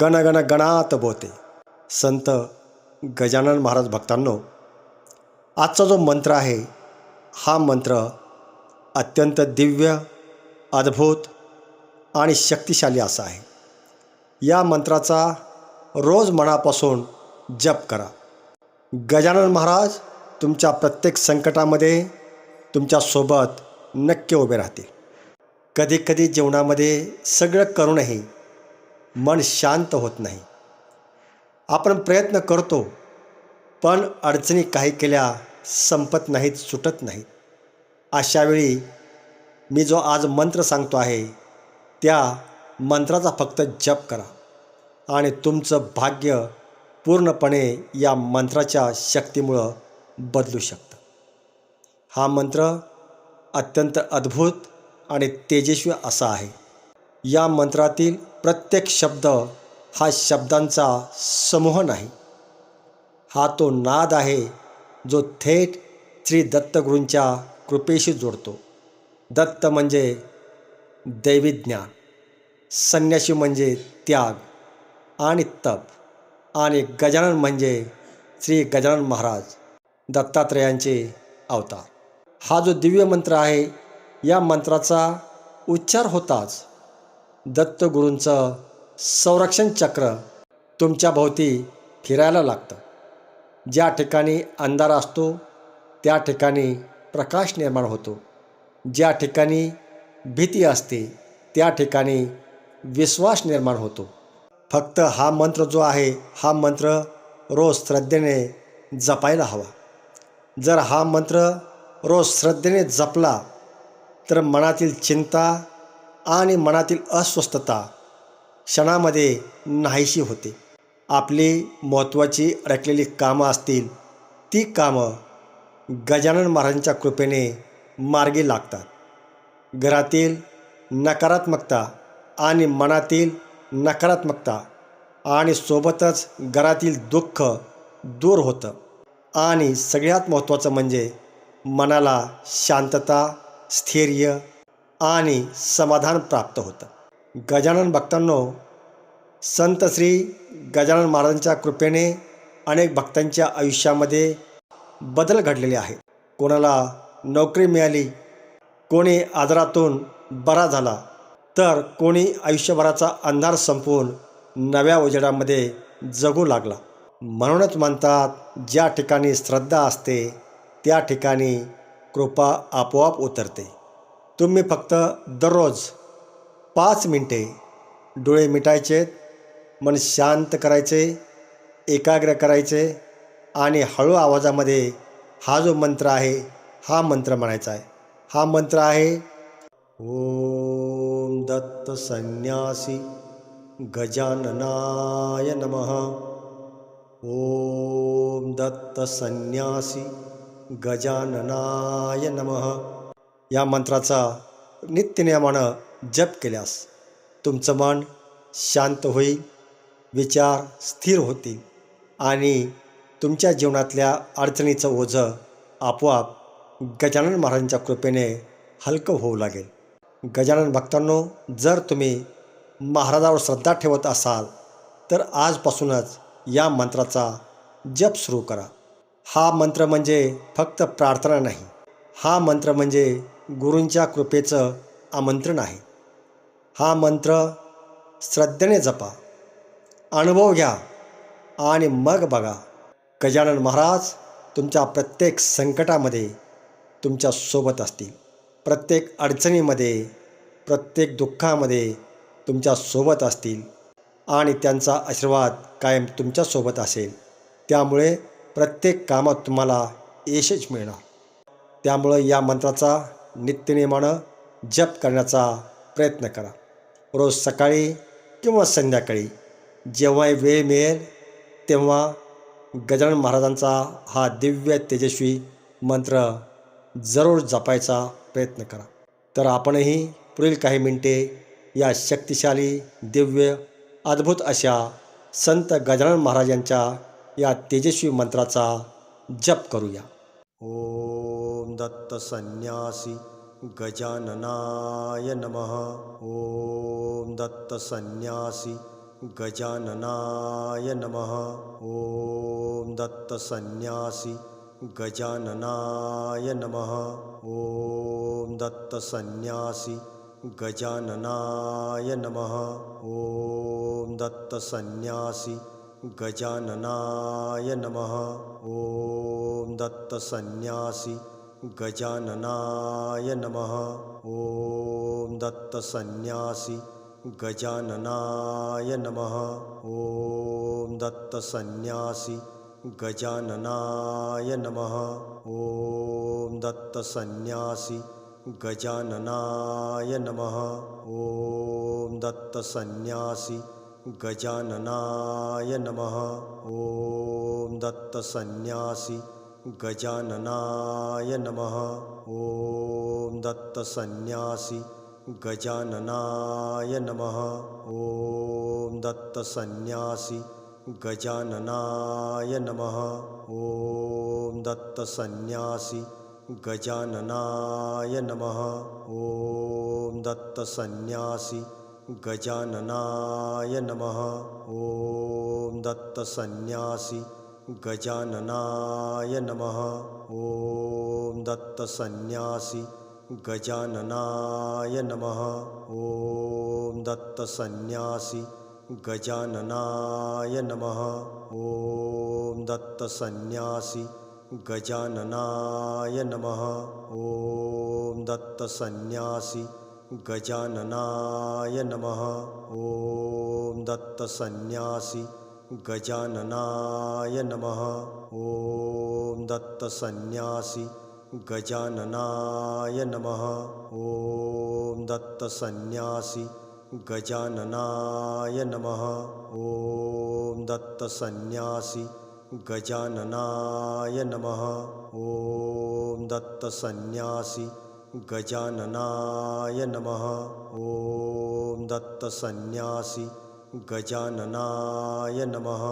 गणगण गणात बोते. संत गजानन महाराज भक्तांनो आजचा जो मंत्र आहे हा मंत्र अत्यंत दिव्य अद्भुत आणि शक्तिशाली असा आहे. या मंत्राचा रोज मनापासून जप करा. गजानन महाराज तुमच्या प्रत्येक संकटामध्ये तुमच्यासोबत नक्की उभे राहतील. कधीकधी जीवनामध्ये सगळं करूनही मन शांत होत नाही. आपण प्रयत्न करतो पण अडचणी काही केल्या संपत नाहीत सुटत नाहीत. अशावेळी मी जो आज मंत्र सांगतो आहे त्या मंत्राचा फक्त जप करा आणि तुमचं भाग्य पूर्णपणे या मंत्राच्या शक्तीमुळं बदलू शकतं. हा मंत्र अत्यंत अद्भुत आणि तेजस्वी असा आहे. या मंत्रातील प्रत्येक शब्द हा शब्दांचा समूह नाही. हा तो नाद आहे जो थेट श्री दत्तगुरूंच्या कृपेशी जोडतो. दत्त म्हणजे दैवी ज्ञान संन्यासी म्हणजे त्याग आणि तप आणि गजानन म्हणजे श्री गजानन महाराज दत्तात्रयांचे अवतार. हा जो दिव्य मंत्र आहे या मंत्राचा उच्चार होताच दत्तगुरूंचं संरक्षण चक्र तुमच्या भोवती फिरायला लागतं. ज्या ठिकाणी अंधार असतो त्या ठिकाणी प्रकाश निर्माण होतो. ज्या ठिकाणी भीती असते त्या ठिकाणी विश्वास निर्माण होतो. फक्त हा मंत्र जो आहे हा मंत्र रोज श्रद्धेने जपायला हवा. जर हा मंत्र रोज श्रद्धेने जपला तर मनातील चिंता आणि मनातील अस्वस्थता क्षणामध्ये नाहीशी होते. आपली महत्त्वाची अडकलेली कामं असतील ती कामं गजानन महाराजांच्या कृपेने मार्गी लागतात. घरातील नकारात्मकता आणि मनातील नकारात्मकता आणि सोबतच घरातील दुःख दूर होतं. आणि सगळ्यात महत्त्वाचं म्हणजे मनाला शांतता स्थैर्य आणि समाधान प्राप्त होतं. गजानन भक्तांनो संत श्री गजानन महाराजांच्या कृपेने अनेक भक्तांच्या आयुष्यामध्ये बदल घडलेले आहेत. कोणाला नोकरी मिळाली कोणी आजारातून बरा झाला तर कोणी आयुष्यभराचा अंधार संपवून नव्या उजेडामध्ये जगू लागला. म्हणूनच म्हणतात ज्या ठिकाणी श्रद्धा असते त्या ठिकाणी कृपा आपोआप उतरते. तुम्ही फक्त दररोज पाच मिनटे डोळे मिटायचे मन शांत करायचे एकाग्र करायचे आणि हळू आवाजामध्ये हा जो मंत्र आहे हा मंत्र म्हणायचा आहे. हा मंत्र आहे ओम दत्त संन्यासी गजाननाय नमः. ओम दत्त संन्यासी गजाननाय नमः। या मंत्राचा नित्यनियमानं जप केल्यास तुमचं मन शांत होईल विचार स्थिर होतील आणि तुमच्या जीवनातल्या अडचणीचं ओझं आपोआप गजानन महाराजांच्या कृपेने हलकं होऊ लागेल. गजानन भक्तांनो जर तुम्ही महाराजावर श्रद्धा ठेवत असाल तर आजपासूनच या मंत्राचा जप सुरू करा. हा मंत्र म्हणजे फक्त प्रार्थना नाही. हा मंत्र म्हणजे गुरूंच्या कृपेचं आमंत्रण आहे. हा मंत्र श्रद्धेने जपा अनुभव घ्या आणि मग बघा. गजानन महाराज तुमच्या प्रत्येक संकटामध्ये तुमच्यासोबत असतील. प्रत्येक अडचणीमध्ये प्रत्येक दुःखामध्ये तुमच्यासोबत असतील आणि त्यांचा आशीर्वाद कायम तुमच्यासोबत असेल. त्यामुळे प्रत्येक कामात तुम्हाला यशच मिळणार. त्यामुळं या मंत्राचा नित्यनियमानं जप करण्याचा प्रयत्न करा. रोज सकाळी किंवा संध्याकाळी जेव्हाही वेळ मिळेल तेव्हा गजानन महाराजांचा हा दिव्य तेजस्वी मंत्र जरूर जपायचा प्रयत्न करा. तर आपणही पुढील काही मिनटे या शक्तिशाली दिव्य अद्भुत अशा संत गजानन महाराजांच्या या तेजस्वी मंत्राचा जप करूया. ओम दत्त संन्यासी गजाननाय नमः। ओम दत्त संन्यासी गजाननाय नमः। ॐ दत्तसन्न्यासी गजाननाय नमः। ॐ दत्तसन्न्यासी गजाननाय नमः। ॐ दत्तसन्न्यासी गजाननाय नमः। ॐ दत्तसन्न्यासी गजाननाय नमः। ॐ दत्तसन्न्यासी गजाननाय नमः। ॐ दत्तसन्न्यासी गजाननाय नमः। ॐ दत्तसन्न्यासी गजाननाय नमः। ॐ दत्तसन्न्यासी गजाननाय नमः। ॐ दत्तसन्न्यासी गजाननाय नमः। ॐ दत्तसन्न्यासी गजाननाय नमः। ॐ दत्तसन्न्यासी गजाननाय नमः। ॐ दत्तसन्न्यासी गजाननाय नमः। ॐ दत्तसन्न्यासी गजाननाय नमः। ॐ दत्तसन्न्यासी गजाननाय नमः। ॐ दत्तसन्न्यासी गजाननाय नमः। ॐ दत्तसन्न्यासी गजाननाय नमः। ॐ दत्तसन्न्यासी गजाननाय नमः। ॐ दत्तसन्न्यासी गजाननाय नमः। ॐ दत्तसन्न्यासी गजाननाय नमः। ॐ दत्तसन्न्यासी गजाननाय नमः। ॐ दत्तसन्न्यासी गजाननाय नमः। ॐ दत्तसन्न्यासी गजाननाय नमः। ॐ दत्तसन्न्यासी गजाननाय नमः। ॐ दत्तसन्न्यासी गजाननाय नमः।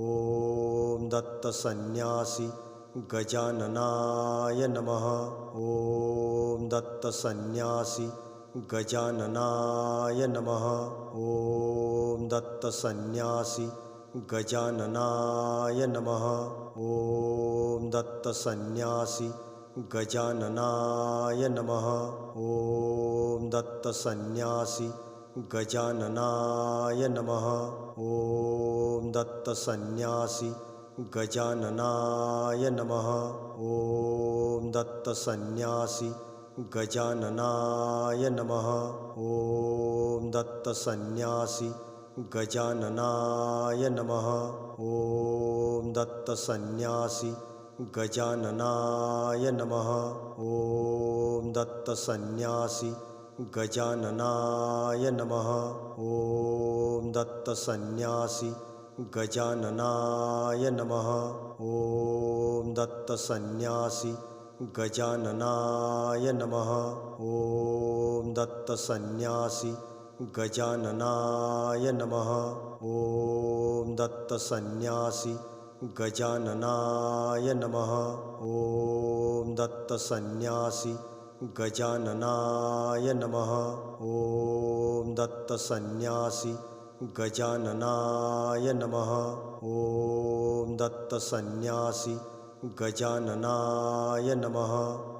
ॐ दत्तसन्न्यासी गजाननाय नमः। ॐ दत्तसन्न्यासी गजाननाय नमः। ॐ दत्तसन्न्यासी गजाननाय नमः। ॐ दत्तसन्न्यासी गजाननाय नमः। ॐ दत्तसन्न्यासी गजाननाय नमः। ॐ दत्तसन्न्यासी गजाननाय नमः। ॐ दत्तसन्न्यासी गजाननाय नमः। ॐ दत्तसन्न्यासी गजाननाय नमः। ॐ दत्तसन्न्यासी गजाननाय नमः। ॐ दत्तसन्न्यासी ગજાનનાય નમઃ ઓમ દત્ત સંન્યાસી ગજાનનાય નમઃ ઓમ દત્ત સંન્યાસી ગજાનનાય નમઃ ઓમ દત્ત સંન્યાસી ગજાનનાય નમઃ ઓમ દત્ત સંન્યાસી ગજાનનાય નમઃ ઓમ દત્ત સંન્યાસી गजाननाय नमः। ॐ दत्तसन्न्यासी। गजाननाय नमः। ॐ दत्तसन्न्यासी। गजाननाय नमः।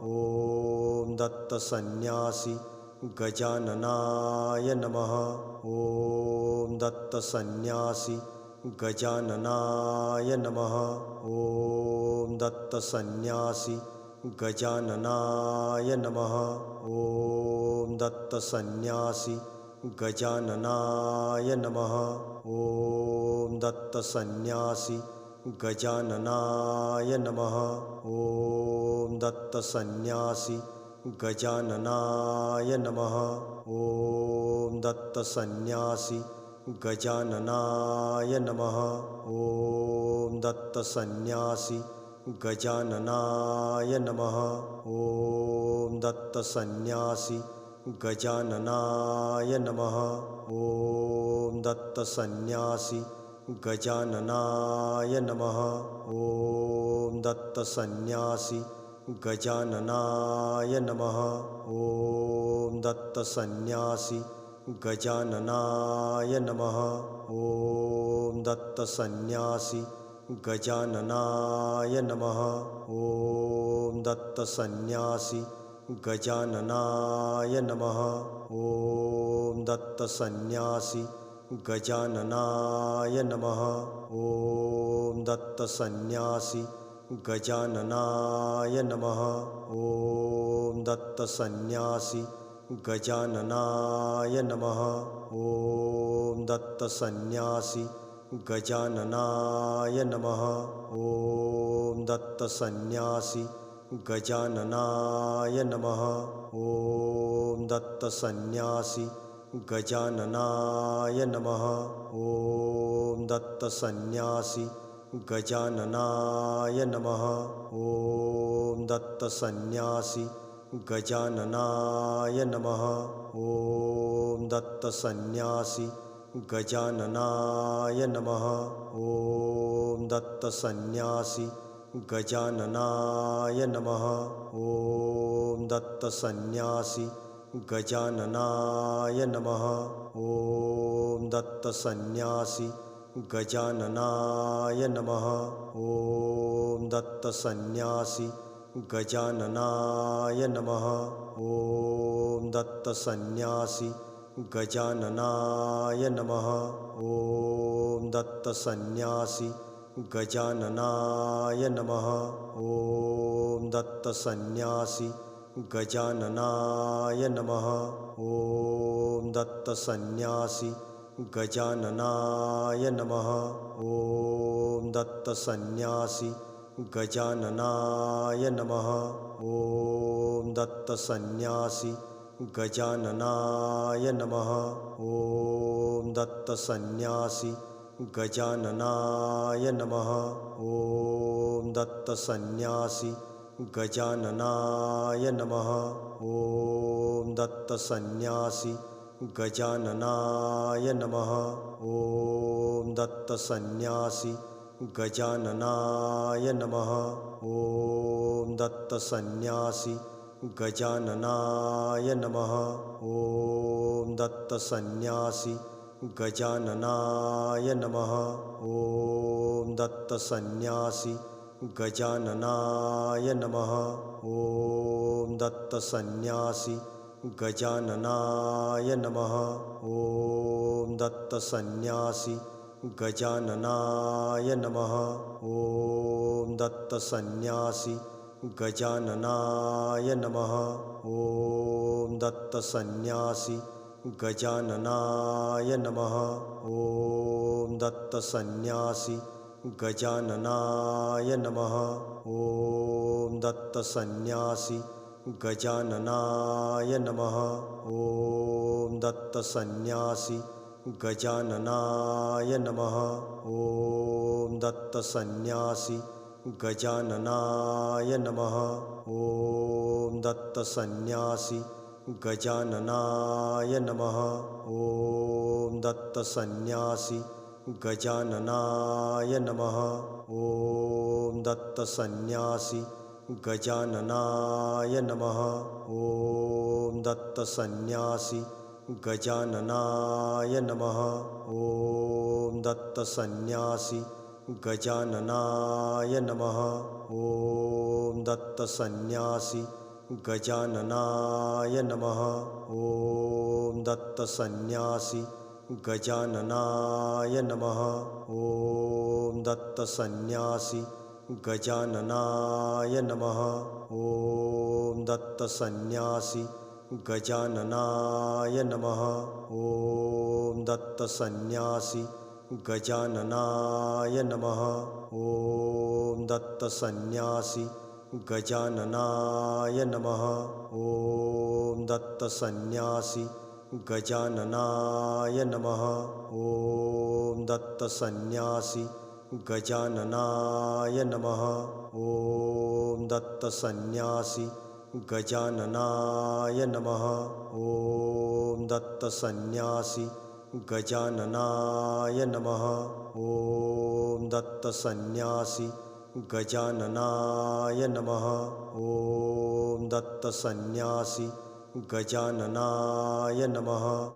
ॐ दत्तसन्न्यासी। गजाननाय नमः। ॐ दत्तसन्न्यासी। गजाननाय नमः। ॐ दत्तसन्न्यासी। गजाननाय नमः। ॐ दत्तसन्न्यासी गजाननाय नमः। ॐ दत्तसन्न्यासी गजाननाय नमः। ॐ दत्तसन्न्यासी गजाननाय नमः। ॐ दत्तसन्यासी गजाननाय नमः। ॐ दत्तसन्न्यासी गजाननाय नमः। ॐ दत्तसन्न्यासी गजाननाय नमः। ॐ दत्तसन्न्यासी गजाननाय नमः। ॐ दत्तसन्न्यासी गजाननाय नमः। ॐ दत्तसन्न्यासी गजाननाय नमः। ॐ दत्तसन्न्यासी गजाननाय नमः। ॐ दत्तसन्न्यासी। गजाननाय नमः। ॐ दत्तसन्न्यासी। गजाननाय नमः। ॐ दत्तसन्न्यासी। गजाननाय नमः। ॐ दत्तसन्न्यासी। गजाननाय नमः। ॐ दत्तसन्न्यासी। गजाननाय नमः। ॐ दत्तसन्न्यासी गजाननाय नमः। ॐ दत्तसन्न्यासी गजाननाय नमः। ॐ दत्तसन्न्यासी गजाननाय नमः। ॐ दत्तसन्न्यासी गजाननाय नमः। ॐ दत्तसन्न्यासी गजाननाय नमः। ॐ दत्तसन्न्यासी गजाननाय नमः। ॐ दत्तसन्न्यासी गजाननाय नमः। ॐ दत्तसन्न्यासी गजाननाय नमः। ॐ दत्तसन्न्यासी गजाननाय नमः। ॐ दत्तसन्यासी गजाननाय नमः। ॐ दत्तसन्न्यासी गजाननाय नमः। ॐ दत्तसन्न्यासी गजाननाय नमः। ॐ दत्तसन्न्यासी गजाननाय नमः। ॐ दत्तसन्न्यासी गजाननाय नमः। ॐ दत्तसन्न्यासी गजाननाय नमः। ॐ दत्तसन्न्यासी गजाननाय नमः। ॐ दत्तसन्न्यासी गजाननाय नमः। ॐ दत्तसन्न्यासी गजाननाय नमः। ॐ दत्तसन्न्यासी गजाननाय नमः। ॐ दत्तसन्न्यासी गजाननाय नमः। ॐ दत्तसन्न्यासी गजाननाय नमः। ॐ दत्तसन्न्यासी गजाननाय नमः। ॐ दत्तसन्न्यासी गजाननाय नमः। ॐ दत्तसन्न्यासी गजाननाय नमः। ॐ दत्तसन्न्यासी गजाननाय नमः। ॐ दत्तसन्न्यासी गजाननाय नमः। ॐ दत्तसन्न्यासी गजाननाय नमः। ॐ दत्तसन्न्यासी गजाननाय नमः। ॐ दत्तसन्न्यासी गजाननाय नमः। ॐ दत्तसन्न्यासी गजाननाय नमः। ॐ दत्तसन्न्यासी गजाननाय नमः। ॐ दत्तसन्न्यासी गजाननाय नमः। ॐ दत्तसन्न्यासी गजाननाय नमः। ॐ दत्तसन्न्यासी गजाननाय नमः। ॐ दत्तसन्न्यासी गजाननाय नमः। ॐ दत्तसन्न्यासी गजाननाय नमः। ॐ दत्तसन्न्यासी गजाननाय नमः। ॐ दत्तसन्न्यासी गजाननाय नमः। ॐ दत्तसन्न्यासी गजाननाय नमः। ॐ दत्तसन्न्यासी गजाननाय नमः। ॐ दत्तसन्न्यासी गजाननाय नमः। ॐ दत्तसन्न्यासी गजाननाय नमः। ॐ दत्तसन्न्यासी गजाननाय नमः। ॐ दत्तसन्न्यासी गजाननाय नमः। ॐ दत्तसन्न्यासी ગજાનનાય નમઃ ઓમ દત્ત સંન્યાસી ગજાનનાય નમઃ ઓમ દત્ત સંન્યાસી ગજાનનાય નમઃ